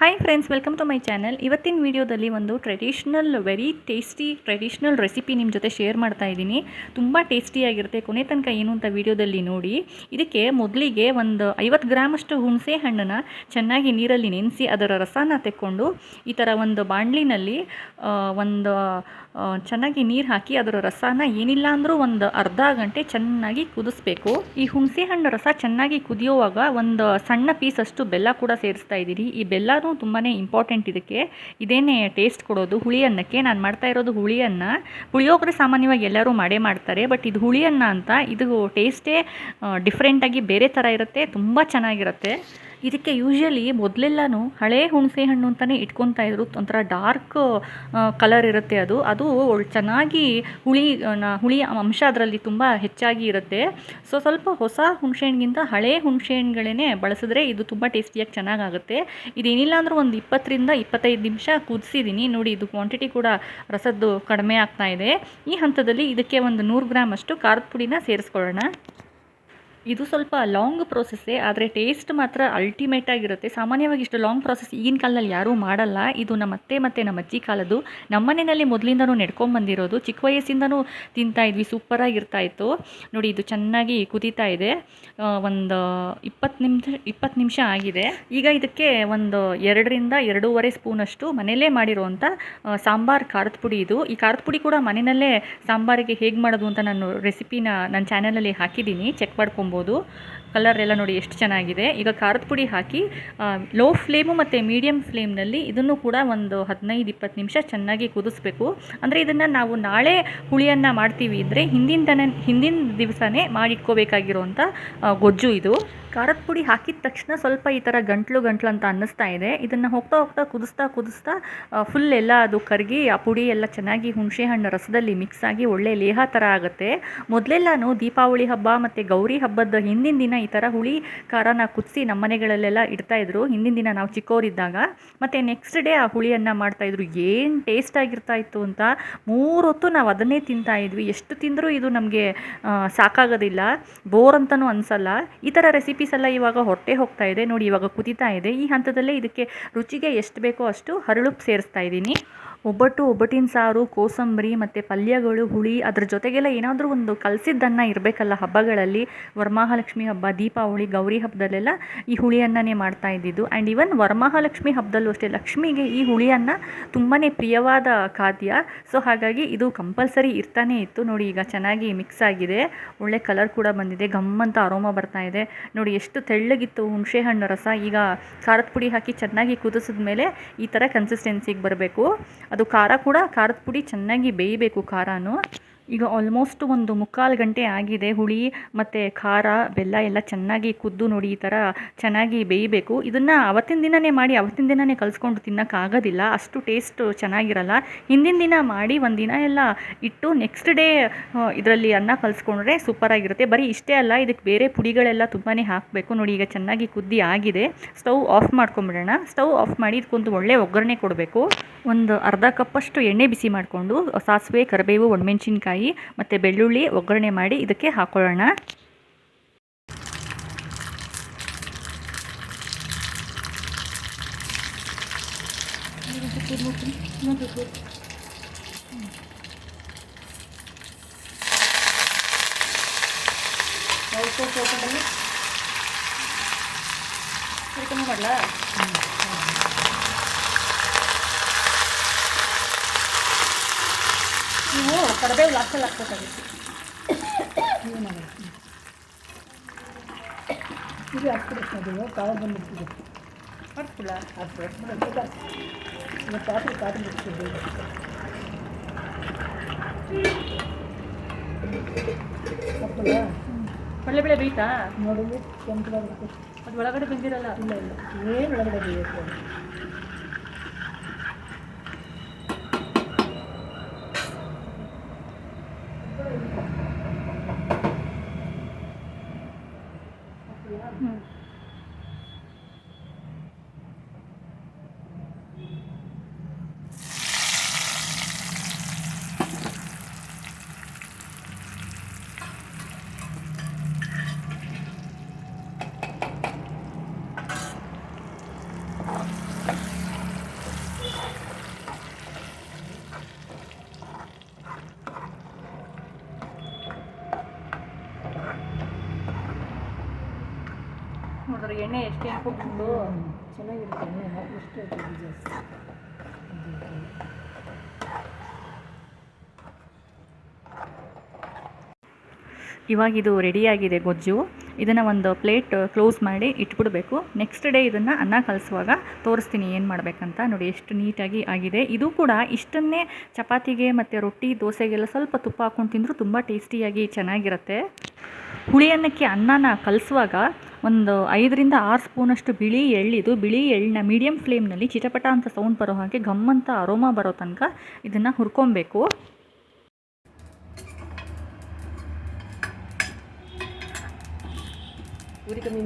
Hi friends welcome to my channel ಇವತ್ತಿನ ವಿಡಿಯೋದಲ್ಲಿ ಒಂದು traditional very tasty traditional recipe ನಿಮ್ಮ ಜೊತೆ ಶೇರ್ ಮಾಡ್ತಾ ಇದ್ದೀನಿ. ತುಂಬ ಟೇಸ್ಟಿಯಾಗಿರುತ್ತೆ ಕೊನೆ ತನಕ ಏನು ಅಂತ ವಿಡಿಯೋದಲ್ಲಿ ನೋಡಿ. ಇದಕ್ಕೆ ಮೊದಲಿಗೆ ಒಂದು ಐವತ್ತು ಗ್ರಾಮಷ್ಟು ಹುಣಸೆ ಹಣ್ಣನ್ನು ಚೆನ್ನಾಗಿ ನೀರಲ್ಲಿ ನೆನೆಸಿ ಅದರ ರಸನ ತೆಕ್ಕೊಂಡು ಈ ಥರ ಒಂದು ಬಾಣಲಿನಲ್ಲಿ ಒಂದು ಚೆನ್ನಾಗಿ ನೀರು ಹಾಕಿ ಅದರ ರಸನ ಏನಿಲ್ಲ ಅಂದರೂ ಒಂದು ಅರ್ಧ ಗಂಟೆ ಚೆನ್ನಾಗಿ ಕುದಿಸ್ಬೇಕು. ಈ ಹುಣಸೆ ಹಣ್ಣು ರಸ ಚೆನ್ನಾಗಿ ಕುದಿಯುವಾಗ ಒಂದು ಸಣ್ಣ ಪೀಸಷ್ಟು ಬೆಲ್ಲ ಕೂಡ ಸೇರಿಸ್ತಾ ಇದ್ದೀರಿ. ಈ ಬೆಲ್ಲನೂ ತುಂಬಾ ಇಂಪಾರ್ಟೆಂಟ್ ಇದಕ್ಕೆ. ಇದೇನೇ ಟೇಸ್ಟ್ ಕೊಡೋದು, ಹುಳಿ ಅನ್ನಕ್ಕೆ. ನಾನು ಮಾಡ್ತಾ ಇರೋದು ಹುಳಿ ಅನ್ನ. ಪುಳಿಯೋಗರೆ ಸಾಮಾನ್ಯವಾಗಿ ಎಲ್ಲರೂ ಮಾಡೇ ಮಾಡ್ತಾರೆ ಬಟ್ ಇದು ಹುಳಿ ಅನ್ನ ಅಂತ, ಇದು ಟೇಸ್ಟೇ ಡಿಫ್ರೆಂಟಾಗಿ ಬೇರೆ ಥರ ಇರುತ್ತೆ, ತುಂಬ ಚೆನ್ನಾಗಿರುತ್ತೆ. ಇದಕ್ಕೆ ಯೂಶ್ವಲಿ ಮೊದಲೆಲ್ಲನೂ ಹಳೆ ಹುಣಸೆ ಹಣ್ಣು ಅಂತಲೇ ಇಟ್ಕೊತಾ ಇದ್ರು. ಒಂಥರ ಡಾರ್ಕ್ ಕಲರ್ ಇರುತ್ತೆ ಅದು. ಅದು ಚೆನ್ನಾಗಿ ಹುಳಿ ಹುಳಿ ಅಂಶ ಅದರಲ್ಲಿ ತುಂಬ ಹೆಚ್ಚಾಗಿ ಇರುತ್ತೆ. ಸೊ ಸ್ವಲ್ಪ ಹೊಸ ಹುಣಸೆ ಹಣ್ಣಿಗಿಂತ ಹಳೆ ಹುಣಸೆ ಹಣ್ಣುಗಳೇ ಬಳಸಿದ್ರೆ ಇದು ತುಂಬ ಟೇಸ್ಟಿಯಾಗಿ ಚೆನ್ನಾಗಾಗುತ್ತೆ. ಇದೇನಿಲ್ಲ ಅಂದರೂ ಒಂದು ಇಪ್ಪತ್ತರಿಂದ ಇಪ್ಪತ್ತೈದು ನಿಮಿಷ ಕುದಿಸಿದ್ದೀನಿ ನೋಡಿ, ಇದು ಕ್ವಾಂಟಿಟಿ ಕೂಡ ರಸದ್ದು ಕಡಿಮೆ ಆಗ್ತಾ ಇದೆ. ಈ ಹಂತದಲ್ಲಿ ಇದಕ್ಕೆ ಒಂದು ನೂರು ಗ್ರಾಮ್ ಅಷ್ಟು ಖಾರದ ಪುಡಿನ ಸೇರಿಸ್ಕೊಳ್ಳೋಣ. ಇದು ಸ್ವಲ್ಪ ಲಾಂಗ್ ಪ್ರೊಸೆಸ್ಸೇ ಆದರೆ ಟೇಸ್ಟ್ ಮಾತ್ರ ಅಲ್ಟಿಮೇಟ್ ಆಗಿರುತ್ತೆ. ಸಾಮಾನ್ಯವಾಗಿ ಇಷ್ಟು ಲಾಂಗ್ ಪ್ರೊಸೆಸ್ ಈಗಿನ ಕಾಲದಲ್ಲಿ ಯಾರೂ ಮಾಡಲ್ಲ. ಇದು ನಮ್ಮ ಅತ್ತೆ ಮತ್ತು ನಮ್ಮ ಅಜ್ಜಿ ಕಾಲದ್ದು. ನಮ್ಮ ಮನೆಯಲ್ಲಿ ಮೊದಲಿಂದನೂ ನೆಡ್ಕೊಂಬಂದಿರೋದು ಚಿಕ್ಕ ವಯಸ್ಸಿಂದನೂ ತಿಂತಾ ಇದ್ವಿ ಸೂಪರಾಗಿರ್ತಾ ಇತ್ತು. ನೋಡಿ, ಇದು ಚೆನ್ನಾಗಿ ಕುದೀತಾ ಇದೆ. ಒಂದು ಇಪ್ಪತ್ತು ನಿಮಿಷ ಇಪ್ಪತ್ತು ನಿಮಿಷ ಆಗಿದೆ. ಈಗ ಇದಕ್ಕೆ ಒಂದು ಎರಡರಿಂದ ಎರಡೂವರೆ ಸ್ಪೂನಷ್ಟು ಮನೆಯಲ್ಲೇ ಮಾಡಿರುವಂಥ ಸಾಂಬಾರ್ ಖಾರದ ಪುಡಿ ಇದು. ಈ ಖಾರದ ಪುಡಿ ಕೂಡ ಮನೆಯಲ್ಲೇ ಸಾಂಬಾರಿಗೆ ಹೇಗೆ ಮಾಡೋದು ಅಂತ ನಾನು ರೆಸಿಪಿನ ನನ್ನ ಚಾನಲಲ್ಲಿ ಹಾಕಿದ್ದೀನಿ. ಚೆಕ್ ಮಾಡ್ಕೊಬೋದು ಕಲರ್ ಎಲ್ಲ ನೋಡಿ ಎಷ್ಟು ಚೆನ್ನಾಗಿದೆ. ಈಗ ಖಾರದ ಪುಡಿ ಹಾಕಿ ಲೋ ಫ್ಲೇಮು ಮತ್ತು ಮೀಡಿಯಮ್ ಫ್ಲೇಮ್ನಲ್ಲಿ ಇದನ್ನು ಕೂಡ ಒಂದು ಹದಿನೈದು, ಇಪ್ಪತ್ತು ನಿಮಿಷ ಚೆನ್ನಾಗಿ ಕುದಿಸ್ಬೇಕು. ಅಂದರೆ ಇದನ್ನು ನಾವು ನಾಳೆ ಹುಳಿಯನ್ನು ಮಾಡ್ತೀವಿ ಅಂದರೆ ಹಿಂದಿನ ತನ, ಹಿಂದಿನ ದಿವಸನೇ ಮಾಡಿಟ್ಕೋಬೇಕಾಗಿರುವಂಥ ಗೊಜ್ಜು ಇದು. ಖಾರದ ಪುಡಿ ಹಾಕಿದ ತಕ್ಷಣ ಸ್ವಲ್ಪ ಈ ಥರ ಗಂಟ್ಲು ಗಂಟ್ಲು ಅಂತ ಅನ್ನಿಸ್ತಾ ಇದೆ. ಇದನ್ನು ಹೋಗ್ತಾ ಹೋಗ್ತಾ ಕುದಿಸ್ತಾ ಕುದಿಸ್ತಾ ಫುಲ್ ಎಲ್ಲ ಅದು ಕರಗಿ, ಆ ಪುಡಿ ಎಲ್ಲ ಚೆನ್ನಾಗಿ ಹುಣಸೆ ಹಣ್ಣು ರಸದಲ್ಲಿ ಮಿಕ್ಸ್ ಆಗಿ ಒಳ್ಳೆ ಲೇಹ ಥರ ಆಗುತ್ತೆ. ಮೊದಲೆಲ್ಲಾನು ದೀಪಾವಳಿ ಹಬ್ಬ ಮತ್ತು ಗೌರಿ ಹಬ್ಬದ ಹಿಂದಿನ ದಿನ ಈ ಥರ ಹುಳಿ ಖಾರನ ಕುದಿಸಿ ನಮ್ಮ ಮನೆಗಳಲ್ಲೆಲ್ಲ ಇಡ್ತಾಯಿದ್ರು ಹಿಂದಿನ ದಿನ ನಾವು ಚಿಕ್ಕವರಿದ್ದಾಗ ಮತ್ತು ನೆಕ್ಸ್ಟ್ ಡೇ ಆ ಹುಳಿಯನ್ನು ಮಾಡ್ತಾಯಿದ್ರು ಏನು ಟೇಸ್ಟ್ ಆಗಿರ್ತಾ ಇತ್ತು ಅಂತ ಮೂರು ಹೊತ್ತು ನಾವು ಅದನ್ನೇ ತಿಂತಾ ಇದ್ವಿ. ಎಷ್ಟು ತಿಂದರೂ ಇದು ನಮಗೆ ಸಾಕಾಗೋದಿಲ್ಲ. ಬೋರ್ ಅಂತಲೂ ಅನಿಸಲ್ಲ. ಈ ಥರ ರೆಸಿಪೀಸ್ ಎಲ್ಲ ಇವಾಗ ಹೊಟ್ಟೆ ಹೋಗ್ತಾ ಇದೆ. ನೋಡಿ ಇವಾಗ ಕುದಿತಾ ಇದೆ. ಈ ಹಂತದಲ್ಲೇ ಇದಕ್ಕೆ ರುಚಿಗೆ ಎಷ್ಟು ಬೇಕೋ ಅಷ್ಟು ಹರಳುಪ್ಪು ಸೇರಿಸ್ತಾ ಇದ್ದೀನಿ. ಒಬ್ಬಟ್ಟು, ಒಬ್ಬಟ್ಟಿನ ಸಾರು, ಕೋಸಂಬರಿ ಮತ್ತು ಪಲ್ಯಗಳು, ಹುಳಿ ಅದ್ರ ಜೊತೆಗೆಲ್ಲ ಏನಾದರೂ ಒಂದು ಕಲಸಿದ್ದನ್ನ ಇರಬೇಕಲ್ಲ ಹಬ್ಬಗಳಲ್ಲಿ. ವರಮಹಾಲಕ್ಷ್ಮಿ ಹಬ್ಬ, ದೀಪಾವಳಿ, ಗೌರಿ ಹಬ್ಬದಲ್ಲೆಲ್ಲ ಈ ಹುಳಿಯನ್ನನೇ ಮಾಡ್ತಾ ಇದ್ದಿದ್ದು. ಆ್ಯಂಡ್ ಈವನ್ ವರಮಹಾಲಕ್ಷ್ಮಿ ಹಬ್ಬದಲ್ಲೂ ಅಷ್ಟೇ, ಲಕ್ಷ್ಮಿಗೆ ಈ ಹುಳಿಯನ್ನು ತುಂಬಾ ಪ್ರಿಯವಾದ ಖಾದ್ಯ. ಸೊ ಹಾಗಾಗಿ ಇದು ಕಂಪಲ್ಸರಿ ಇರ್ತಾನೆ ಇತ್ತು. ನೋಡಿ, ಈಗ ಚೆನ್ನಾಗಿ ಮಿಕ್ಸ್ ಆಗಿದೆ. ಒಳ್ಳೆ ಕಲರ್ ಕೂಡ ಬಂದಿದೆ. ಗಮ್ಮಂತ ಅರೋಮ ಬರ್ತಾ ಇದೆ. ನೋಡಿ, ಎಷ್ಟು ತೆಳ್ಳಗಿತ್ತು ಹುಣಸೆಹಣ್ಣು ರಸ. ಈಗ ಖಾರದ ಪುಡಿ ಹಾಕಿ ಚೆನ್ನಾಗಿ ಕುದಿಸಿದ ಮೇಲೆ ಈ ಥರ ಕನ್ಸಿಸ್ಟೆನ್ಸಿಗೆ ಬರಬೇಕು. ಅದು ಖಾರ ಕೂಡ ಖಾರದ ಪುಡಿ ಚೆನ್ನಾಗಿ ಬೇಯಬೇಕು ಖಾರನೂ. ಈಗ ಆಲ್ಮೋಸ್ಟ್ ಒಂದು ಮುಕ್ಕಾಲು ಗಂಟೆ ಆಗಿದೆ, ಹುಳಿ ಮತ್ತು ಖಾರ, ಬೆಲ್ಲ ಎಲ್ಲ ಚೆನ್ನಾಗಿ ಕುದ್ದು ನೋಡಿ ಈ ಥರ ಚೆನ್ನಾಗಿ ಬೇಯಬೇಕು. ಇದನ್ನು ಅವತ್ತಿನ ದಿನನೇ ಮಾಡಿ, ಅವತ್ತಿನ ದಿನನೇ ಕಲಿಸ್ಕೊಂಡು ತಿನ್ನೋಕ್ಕಾಗೋದಿಲ್ಲ ಅಷ್ಟು ಟೇಸ್ಟ್ ಚೆನ್ನಾಗಿರಲ್ಲ. ಹಿಂದಿನ ದಿನ ಮಾಡಿ, ಒಂದು ದಿನ ಎಲ್ಲ ಇಟ್ಟು ನೆಕ್ಸ್ಟ್ ಡೇ ಇದರಲ್ಲಿ ಅನ್ನ ಕಲಿಸ್ಕೊಂಡ್ರೆ ಸೂಪರಾಗಿರುತ್ತೆ ಬರೀ ಇಷ್ಟೇ ಅಲ್ಲ ಇದಕ್ಕೆ ಬೇರೆ ಪುಡಿಗಳೆಲ್ಲ ತುಂಬಾ ಹಾಕಬೇಕು. ನೋಡಿ ಈಗ ಚೆನ್ನಾಗಿ ಕುದ್ದಿ ಆಗಿದೆ. ಸ್ಟವ್ ಆಫ್ ಮಾಡ್ಕೊಂಬಿಡೋಣ. ಸ್ಟವ್ ಆಫ್ ಮಾಡಿ ಇದಕ್ಕೊಂದು ಒಳ್ಳೆ ಒಗ್ಗರಣೆ ಕೊಡಬೇಕು. ಒಂದು ಅರ್ಧ ಕಪ್ಪಷ್ಟು ಎಣ್ಣೆ ಬಿಸಿ ಮಾಡಿಕೊಂಡು, ಸಾಸಿವೆ, ಕರಿಬೇವು, ಒಣಮೆಣಸಿನ್ಕಾಯಿ ಮತ್ತು ಬೆಳ್ಳುಳ್ಳಿ ಒಗ್ಗರಣೆ ಮಾಡಿ ಇದಕ್ಕೆ ಹಾಕೊಳ್ಳೋಣ. ಮಾಡಲಾ ನೀವು ಕರಿಬೇವು ಲಾಸ್ಟಲ್ಲಿ ಹಾಕ್ಬೇಕಾಗಿತ್ತು ಇದು ಹಾಕ್ಬಿಡುತ್ತೆ ಅದು ಕಾಳ ಬಂದಿರ್ತದೆ ಹಾಕ್ಬಿಡ್ಲಾ ಅದು ಹಾಕ್ಬಿಡುತ್ತೆ ಇವತ್ತು ಪಾತ್ರೆ ಕಾದು ಬಿಡ್ತದೆ ಹಾಕ್ಬಿಡ ಕಡಲೆ ಬೇಳೆ ಬೇಯ್ತಾ ನೋಡಲು ಕೆಂಪಗಾಗುತ್ತೆ ಅದು ಒಳಗಡೆ ಬೆಂದಿರಲ್ಲ? ಇಲ್ಲ ಇಲ್ಲ. ಏನು ಒಳಗಡೆ ಬೇಯಬೇಕು ಅದು ಹ್ಞೂ ನೋಡಿದ್ರೆ ಎಣ್ಣೆ ಎಷ್ಟು ಹಾಕ್ಬಿಟ್ಟು ಚೆನ್ನಾಗಿರುತ್ತೆ ಹಾಕಿ ಎಷ್ಟು ಇವಾಗ ಇದು ರೆಡಿಯಾಗಿದೆ ಗೊಜ್ಜು. ಇದನ್ನು ಒಂದು ಪ್ಲೇಟ್ ಕ್ಲೋಸ್ ಮಾಡಿ ಇಟ್ಬಿಡಬೇಕು. ನೆಕ್ಸ್ಟ್ ಡೇ ಇದನ್ನು ಅನ್ನ ಕಲಿಸುವಾಗ ತೋರಿಸ್ತೀನಿ ಏನು ಮಾಡಬೇಕಂತ. ನೋಡಿ ಎಷ್ಟು ನೀಟಾಗಿ ಆಗಿದೆ. ಇದು ಕೂಡ ಇಷ್ಟನ್ನೇ ಚಪಾತಿಗೆ ಮತ್ತು ರೊಟ್ಟಿ, ದೋಸೆಗೆಲ್ಲ ಸ್ವಲ್ಪ ತುಪ್ಪ ಹಾಕ್ಕೊಂಡು ತಿಂದರೂ ತುಂಬ ಟೇಸ್ಟಿಯಾಗಿ ಚೆನ್ನಾಗಿರುತ್ತೆ. ಹುಳಿ ಅನ್ನಕ್ಕೆ ಅನ್ನನ ಕಲಿಸುವಾಗ ಒಂದು ಐದರಿಂದ ಆರು ಸ್ಪೂನಷ್ಟು ಬಿಳಿ ಎಳ್ಳಿದು, ಬಿಳಿ ಎಳ್ಳನ್ನ ಮೀಡಿಯಮ್ ಫ್ಲೇಮ್ನಲ್ಲಿ ಚಿಟಪಟ ಅಂತ ಸೌಂಡ್ ಬರೋ ಹಾಗೆ ಘಮ್ ಅಂತ ಅರೋಮಾ ಬರೋ ತನಕ ಇದನ್ನು ಹುರ್ಕೊಬೇಕು. ಕಮ್ಮಿ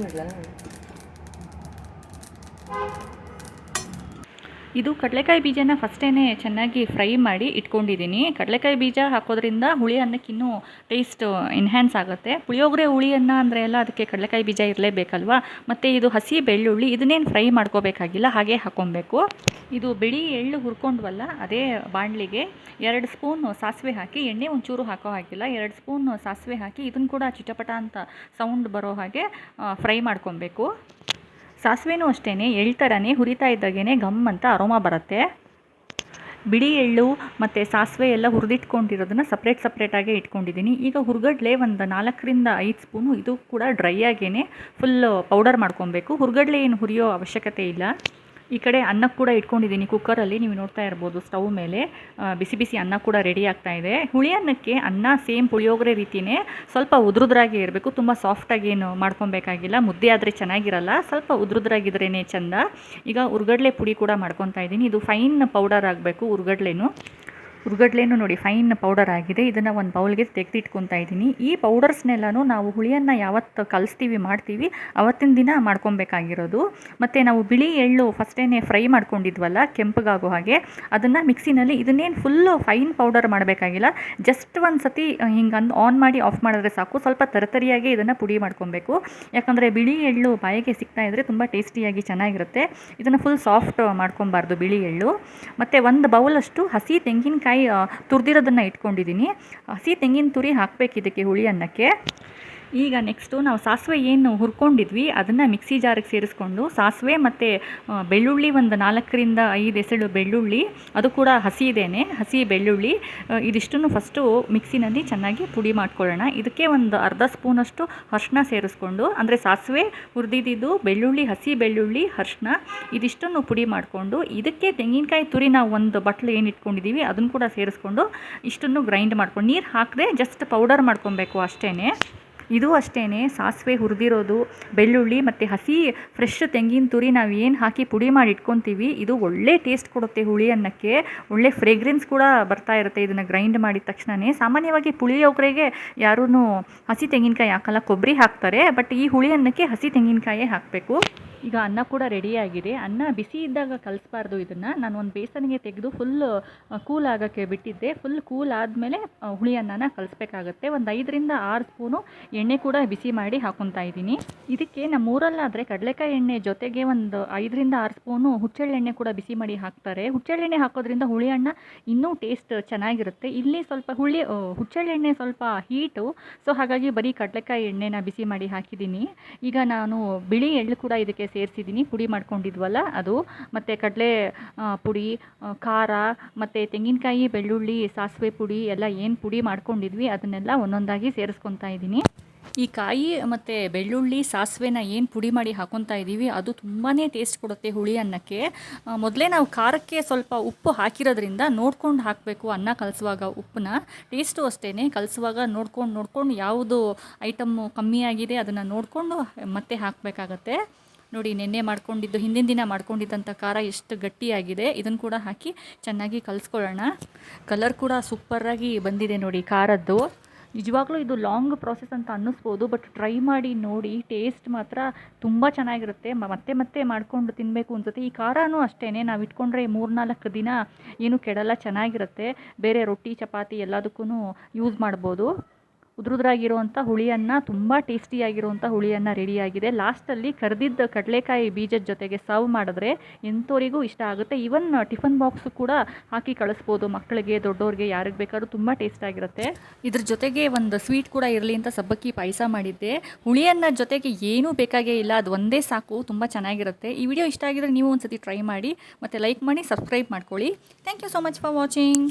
ಇದು ಕಡಲೆಕಾಯಿ ಬೀಜನ ಫಸ್ಟೇ ಚೆನ್ನಾಗಿ ಫ್ರೈ ಮಾಡಿ ಇಟ್ಕೊಂಡಿದ್ದೀನಿ. ಕಡಲೆಕಾಯಿ ಬೀಜ ಹಾಕೋದ್ರಿಂದ ಹುಳಿ ಅನ್ನಕ್ಕೆ ಇನ್ನೂ ಟೇಸ್ಟ್ ಎನ್ಹ್ಯಾನ್ಸ್ ಆಗುತ್ತೆ. ಪುಳಿಯೋಗರೆ ಹುಳಿ ಅನ್ನ ಅಂದರೆ ಎಲ್ಲ ಅದಕ್ಕೆ ಕಡಲೆಕಾಯಿ ಬೀಜ ಇರಲೇಬೇಕಲ್ವಾ? ಮತ್ತು ಇದು ಹಸಿ ಬೆಳ್ಳುಳ್ಳಿ ಇದನ್ನೇನು ಫ್ರೈ ಮಾಡ್ಕೋಬೇಕಾಗಿಲ್ಲ, ಹಾಗೆ ಹಾಕ್ಕೊಬೇಕು ಇದು ಬಿಳಿ ಎಳ್ಳು ಹುರ್ಕೊಂಡ್ವಲ್ಲ, ಅದೇ ಬಾಣಲಿಗೆ ಎರಡು ಸ್ಪೂನ್ ಸಾಸಿವೆ ಹಾಕಿ, ಎಣ್ಣೆ ಒಂಚೂರು ಹಾಕೋ ಹಾಗಿಲ್ಲ, ಎರಡು ಸ್ಪೂನ್ ಸಾಸಿವೆ ಹಾಕಿ ಇದನ್ನು ಕೂಡ ಚಿಟಪಟ ಅಂತ ಸೌಂಡ್ ಬರೋ ಹಾಗೆ ಫ್ರೈ ಮಾಡ್ಕೊಬೇಕು. ಸಾಸಿವೆನೂ ಅಷ್ಟೇ ಎಳ್ ಥರನೇ ಹುರಿತಾ ಇದ್ದಾಗೇ ಗಮ್ ಅಂತ ಅರೋಮಾ ಬರುತ್ತೆ. ಬಿಳಿ ಎಳ್ಳು ಮತ್ತು ಸಾಸಿವೆ ಎಲ್ಲ ಹುರಿದಿಟ್ಕೊಂಡಿರೋದನ್ನ ಸಪ್ರೇಟ್ ಸಪ್ರೇಟಾಗೆ ಇಟ್ಕೊಂಡಿದ್ದೀನಿ. ಈಗ ಹುರ್ಗಡ್ಲೆ ಒಂದು ನಾಲ್ಕರಿಂದ ಐದು ಸ್ಪೂನು ಇದು ಕೂಡ ಡ್ರೈ ಆಗೇ ಫುಲ್ ಪೌಡರ್ ಮಾಡ್ಕೊಬೇಕು. ಹುರ್ಗಡ್ಲೆ ಏನು ಹುರಿಯೋ ಅವಶ್ಯಕತೆ ಇಲ್ಲ. ಈ ಕಡೆ ಅನ್ನ ಕೂಡ ಇಟ್ಕೊಂಡಿದ್ದೀನಿ. ಕುಕ್ಕರಲ್ಲಿ ನೀವು ನೋಡ್ತಾ ಇರ್ಬೋದು ಸ್ಟವ್ ಮೇಲೆ. ಬಿಸಿ ಬಿಸಿ ಅನ್ನ ಕೂಡ ರೆಡಿ ಆಗ್ತಾ ಇದೆ. ಹುಳಿ ಅನ್ನಕ್ಕೆ ಅನ್ನ ಸೇಮ್ ಪುಳಿಯೋಗರೆ ರೀತಿಯೇ ಸ್ವಲ್ಪ ಉದ್ರುದ್ರಾಗಿ ಇರಬೇಕು. ತುಂಬ ಸಾಫ್ಟಾಗಿ ಏನು ಮಾಡ್ಕೊಬೇಕಾಗಿಲ್ಲ. ಮುದ್ದೆ ಆದರೆ ಚೆನ್ನಾಗಿರಲ್ಲ. ಸ್ವಲ್ಪ ಉದ್ರುದ್ರಾಗಿದ್ರೇ ಚೆಂದ. ಈಗ ಉರ್ಗಡ್ಲೆ ಪುಡಿ ಕೂಡ ಮಾಡ್ಕೊತಾ ಇದ್ದೀನಿ. ಇದು ಫೈನ್ ಪೌಡರ್ ಆಗಬೇಕು ಉರ್ಗಡ್ಲೆನು. ಉರ್ಗಡ್ಲೆನೂ ನೋಡಿ ಫೈನ್ ಪೌಡರ್ ಆಗಿದೆ. ಇದನ್ನು ಒಂದು ಬೌಲ್ಗೆ ತೆಗೆದಿಟ್ಕೊತಾ ಇದ್ದೀನಿ. ಈ ಪೌಡರ್ಸ್ನೆಲ್ಲನೂ ನಾವು ಹುಳಿಯನ್ನು ಯಾವತ್ತು ಕಲಿಸ್ತೀವಿ, ಮಾಡ್ತೀವಿ, ಅವತ್ತಿನ ದಿನ ಮಾಡ್ಕೊಬೇಕಾಗಿರೋದು. ಮತ್ತು ನಾವು ಬಿಳಿ ಎಳ್ಳು ಫಸ್ಟೇನೆ ಫ್ರೈ ಮಾಡ್ಕೊಂಡಿದ್ವಲ್ಲ, ಕೆಂಪಗಾಗೋ ಹಾಗೆ, ಅದನ್ನು ಮಿಕ್ಸಿನಲ್ಲಿ ಇದನ್ನೇನು ಫುಲ್ಲು ಫೈನ್ ಪೌಡರ್ ಮಾಡಬೇಕಾಗಿಲ್ಲ. ಜಸ್ಟ್ ಒಂದು ಸತಿ ಹಿಂಗೆ ಆನ್ ಮಾಡಿ ಆಫ್ ಮಾಡಿದ್ರೆ ಸಾಕು. ಸ್ವಲ್ಪ ತರತರಿಯಾಗಿ ಇದನ್ನು ಪುಡಿ ಮಾಡ್ಕೊಬೇಕು. ಯಾಕಂದರೆ ಬಿಳಿ ಎಳ್ಳು ಬಾಯಿಗೆ ಸಿಗ್ತಾ ಇದ್ದರೆ ತುಂಬ ಟೇಸ್ಟಿಯಾಗಿ ಚೆನ್ನಾಗಿರುತ್ತೆ. ಇದನ್ನು ಫುಲ್ ಸಾಫ್ಟ್ ಮಾಡ್ಕೊಬಾರ್ದು ಬಿಳಿ ಎಳ್ಳು. ಮತ್ತು ಒಂದು ಬೌಲಷ್ಟು ಹಸಿ ತೆಂಗಿನಕಾಯಿ ತುರಿದಿರೋದನ್ನು ಇಟ್ಕೊಂಡಿದ್ದೀನಿ ಹಸಿ ತೆಂಗಿನ ತುರಿ ಹಾಕಬೇಕು ಇದಕ್ಕೆ ಹುಳಿ ಅನ್ನಕ್ಕೆ. ಈಗ ನೆಕ್ಸ್ಟು ನಾವು ಸಾಸಿವೆ ಏನು ಹುರ್ಕೊಂಡಿದ್ವಿ, ಅದನ್ನು ಮಿಕ್ಸಿ ಜಾರಿಗೆ ಸೇರಿಸ್ಕೊಂಡು ಸಾಸಿವೆ ಮತ್ತು ಬೆಳ್ಳುಳ್ಳಿ ಒಂದು ನಾಲ್ಕರಿಂದ ಐದು ಎಸಳು ಬೆಳ್ಳುಳ್ಳಿ, ಅದು ಕೂಡ ಹಸಿ ಇದೇನೆ ಹಸಿ ಬೆಳ್ಳುಳ್ಳಿ ಇದಿಷ್ಟನ್ನು ಫಸ್ಟು ಮಿಕ್ಸಿನಲ್ಲಿ ಚೆನ್ನಾಗಿ ಪುಡಿ ಮಾಡ್ಕೊಳ್ಳೋಣ. ಇದಕ್ಕೆ ಒಂದು ಅರ್ಧ ಸ್ಪೂನಷ್ಟು ಅರ್ಶಿನ ಸೇರಿಸ್ಕೊಂಡು, ಅಂದರೆ ಸಾಸಿವೆ ಹುರಿದಿದ್ದು ಬೆಳ್ಳುಳ್ಳಿ, ಹಸಿ ಬೆಳ್ಳುಳ್ಳಿ, ಅರ್ಶಿನ, ಇದಿಷ್ಟನ್ನು ಪುಡಿ ಮಾಡಿಕೊಂಡು, ಇದಕ್ಕೆ ತೆಂಗಿನಕಾಯಿ ತುರಿ ನಾವು ಒಂದು ಬಟ್ಲು ಏನು ಇಟ್ಕೊಂಡಿದ್ದೀವಿ ಅದನ್ನು ಕೂಡ ಸೇರಿಸ್ಕೊಂಡು ಇಷ್ಟನ್ನು ಗ್ರೈಂಡ್ ಮಾಡ್ಕೊಂಡು ನೀರು ಹಾಕದೆ ಜಸ್ಟ್ ಪೌಡರ್ ಮಾಡ್ಕೊಬೇಕು ಅಷ್ಟೇ ಇದು ಅಷ್ಟೇ ಸಾಸಿವೆ ಹುರಿದಿರೋದು, ಬೆಳ್ಳುಳ್ಳಿ ಮತ್ತು ಹಸಿ ಫ್ರೆಶ್ ತೆಂಗಿನ ತುರಿ ನಾವು ಏನು ಹಾಕಿ ಪುಡಿ ಮಾಡಿ ಇಟ್ಕೊತೀವಿ, ಇದು ಒಳ್ಳೆ ಟೇಸ್ಟ್ ಕೊಡುತ್ತೆ ಹುಳಿ ಅನ್ನಕ್ಕೆ. ಒಳ್ಳೆ ಫ್ರೇಗ್ರೆನ್ಸ್ ಕೂಡ ಬರ್ತಾ ಇರುತ್ತೆ ಇದನ್ನು ಗ್ರೈಂಡ್ ಮಾಡಿದ ತಕ್ಷಣವೇ ಸಾಮಾನ್ಯವಾಗಿ ಪುಳಿಯೋಗರೆಗೆ ಯಾರೂ ಹಸಿ ತೆಂಗಿನಕಾಯಿ ಹಾಕಲ್ಲ ಕೊಬ್ಬರಿ ಹಾಕ್ತಾರೆ ಬಟ್ ಈ ಹುಳಿ ಅನ್ನಕ್ಕೆ ಹಸಿ ತೆಂಗಿನಕಾಯೇ ಹಾಕಬೇಕು. ಈಗ ಅನ್ನ ಕೂಡ ರೆಡಿಯಾಗಿದೆ ಅನ್ನ ಬಿಸಿ ಇದ್ದಾಗ ಕಲಿಸ್ಬಾರ್ದು ಇದನ್ನು. ನಾನು ಒಂದು ಬೇಸನಿಗೆ ತೆಗೆದು ಫುಲ್ ಕೂಲ್ ಆಗೋಕ್ಕೆ ಬಿಟ್ಟಿದ್ದೆ. ಫುಲ್ ಕೂಲ್ ಆದಮೇಲೆ ಹುಳಿ ಅನ್ನನ ಕಲಿಸ್ಬೇಕಾಗತ್ತೆ. ಒಂದು ಐದರಿಂದ ಆರು ಸ್ಪೂನು ಎಣ್ಣೆ ಕೂಡ ಬಿಸಿ ಮಾಡಿ ಹಾಕೊತಾ ಇದ್ದೀನಿ. ಇದಕ್ಕೆ ನಮ್ಮ ಊರಲ್ಲಾದರೆ ಕಡಲೆಕಾಯಿ ಎಣ್ಣೆ ಜೊತೆಗೆ ಒಂದು ಐದರಿಂದ ಆರು ಸ್ಪೂನು ಹುಚ್ಚೆಳ್ಳೆಣ್ಣೆ ಕೂಡ ಬಿಸಿ ಮಾಡಿ ಹಾಕ್ತಾರೆ. ಹುಚ್ಚೆಳ್ಳೆಣ್ಣೆ ಹಾಕೋದ್ರಿಂದ ಹುಳಿ ಅನ್ನ ಇನ್ನೂ ಟೇಸ್ಟ್ ಚೆನ್ನಾಗಿರುತ್ತೆ. ಇಲ್ಲಿ ಸ್ವಲ್ಪ ಹುಳಿ ಹುಚ್ಚೆಳ್ಳೆಣ್ಣೆ ಸ್ವಲ್ಪ ಹೀಟು ಸೊ ಹಾಗಾಗಿ ಬರೀ ಕಡಲೆಕಾಯಿ ಎಣ್ಣೆನ ಬಿಸಿ ಮಾಡಿ ಹಾಕಿದ್ದೀನಿ. ಈಗ ನಾನು ಬಿಳಿ ಎಳ್ಳು ಕೂಡ ಇದಕ್ಕೆ ಸೇರಿಸಿದ್ದೀನಿ, ಪುಡಿ ಮಾಡ್ಕೊಂಡಿದ್ವಲ್ಲ ಅದು. ಮತ್ತು ಕಡಲೆ ಪುಡಿ ಖಾರ, ಮತ್ತು ತೆಂಗಿನಕಾಯಿ, ಬೆಳ್ಳುಳ್ಳಿ, ಸಾಸಿವೆ ಪುಡಿ ಎಲ್ಲ ಏನು ಪುಡಿ ಮಾಡ್ಕೊಂಡಿದ್ವಿ ಅದನ್ನೆಲ್ಲ ಒಂದೊಂದಾಗಿ ಸೇರಿಸ್ಕೊತಾ ಇದ್ದೀನಿ. ಈ ಕಾಯಿ ಮತ್ತು ಬೆಳ್ಳುಳ್ಳಿ, ಸಾಸಿವೆನ ಏನು ಪುಡಿ ಮಾಡಿ ಹಾಕೊತಾ ಇದ್ದೀವಿ ಅದು ತುಂಬಾ ಟೇಸ್ಟ್ ಕೊಡುತ್ತೆ ಹುಳಿ ಅನ್ನಕ್ಕೆ. ಮೊದಲೇ ನಾವು ಖಾರಕ್ಕೆ ಸ್ವಲ್ಪ ಉಪ್ಪು ಹಾಕಿರೋದ್ರಿಂದ ನೋಡ್ಕೊಂಡು ಹಾಕಬೇಕು ಅನ್ನ ಕಲಿಸುವಾಗ ಉಪ್ಪನ್ನ. ಟೇಸ್ಟು ಅಷ್ಟೇ ಕಲಿಸುವಾಗ ನೋಡ್ಕೊಂಡು ನೋಡ್ಕೊಂಡು ಯಾವುದು ಐಟಮ್ಮು ಕಮ್ಮಿ ಆಗಿದೆ ಅದನ್ನು ನೋಡಿಕೊಂಡು ಮತ್ತೆ ಹಾಕಬೇಕಾಗತ್ತೆ. ನೋಡಿ, ನೆನ್ನೆ ಮಾಡ್ಕೊಂಡಿದ್ದು, ಹಿಂದಿನ ದಿನ ಮಾಡ್ಕೊಂಡಿದ್ದಂಥ ಖಾರ ಎಷ್ಟು ಗಟ್ಟಿಯಾಗಿದೆ. ಇದನ್ನು ಕೂಡ ಹಾಕಿ ಚೆನ್ನಾಗಿ ಕಲಿಸ್ಕೊಳ್ಳೋಣ. ಕಲರ್ ಕೂಡ ಸೂಪರಾಗಿ ಬಂದಿದೆ ನೋಡಿ ಖಾರದ್ದು. ನಿಜವಾಗ್ಲೂ ಇದು ಲಾಂಗ್ ಪ್ರಾಸೆಸ್ ಅಂತ ಅನ್ನಿಸ್ಬೋದು ಬಟ್ ಟ್ರೈ ಮಾಡಿ ನೋಡಿ ಟೇಸ್ಟ್ ಮಾತ್ರ ತುಂಬ ಚೆನ್ನಾಗಿರುತ್ತೆ. ಮತ್ತೆ ಮತ್ತೆ ಮಾಡಿಕೊಂಡು ತಿನ್ನಬೇಕು ಅನ್ಸುತ್ತೆ. ಈ ಖಾರನೂ ಅಷ್ಟೇ ನಾವು ಇಟ್ಕೊಂಡ್ರೆ ಮೂರ್ನಾಲ್ಕು ದಿನ ಏನು ಕೆಡಲ್ಲ, ಚೆನ್ನಾಗಿರುತ್ತೆ. ಬೇರೆ ರೊಟ್ಟಿ, ಚಪಾತಿ ಎಲ್ಲದಕ್ಕೂ ಯೂಸ್ ಮಾಡ್ಬೋದು. ಉದುರುದ್ರಾಗಿರುವಂಥ ಹುಳಿಯನ್ನ ತುಂಬ ಟೇಸ್ಟಿಯಾಗಿರುವಂಥ ಹುಳಿಯನ್ನ ರೆಡಿಯಾಗಿದೆ ಲಾಸ್ಟಲ್ಲಿ ಕರೆದಿದ್ದ ಕಡಲೆಕಾಯಿ ಬೀಜದ ಜೊತೆಗೆ ಸರ್ವ್ ಮಾಡಿದ್ರೆ ಎಂಥವರಿಗೂ ಇಷ್ಟ ಆಗುತ್ತೆ. ಈವನ್ ಟಿಫನ್ ಬಾಕ್ಸ್ ಕೂಡ ಹಾಕಿ ಕಳಿಸ್ಬೋದು ಮಕ್ಕಳಿಗೆ ದೊಡ್ಡವ್ರಿಗೆ ಯಾರಿಗೆ ಬೇಕಾದ್ರೂ ತುಂಬ ಟೇಸ್ಟ್ ಆಗಿರುತ್ತೆ. ಇದ್ರ ಜೊತೆಗೆ ಒಂದು ಸ್ವೀಟ್ ಕೂಡ ಇರಲಿ ಅಂತ ಸಬ್ಬಕ್ಕಿ ಪಾಯಸ ಮಾಡಿದ್ದೆ. ಹುಳಿಯನ್ನ ಜೊತೆಗೆ ಏನೂ ಬೇಕಾಗೇ ಇಲ್ಲ, ಅದು ಒಂದೇ ಸಾಕು, ತುಂಬ ಚೆನ್ನಾಗಿರುತ್ತೆ. ಈ ವಿಡಿಯೋ ಇಷ್ಟ ಆಗಿದ್ರೆ ನೀವು ಒಂದ್ಸತಿ ಟ್ರೈ ಮಾಡಿ, ಮತ್ತು ಲೈಕ್ ಮಾಡಿ ಸಬ್ಸ್ಕ್ರೈಬ್ ಮಾಡ್ಕೊಳ್ಳಿ. Thank you so much for watching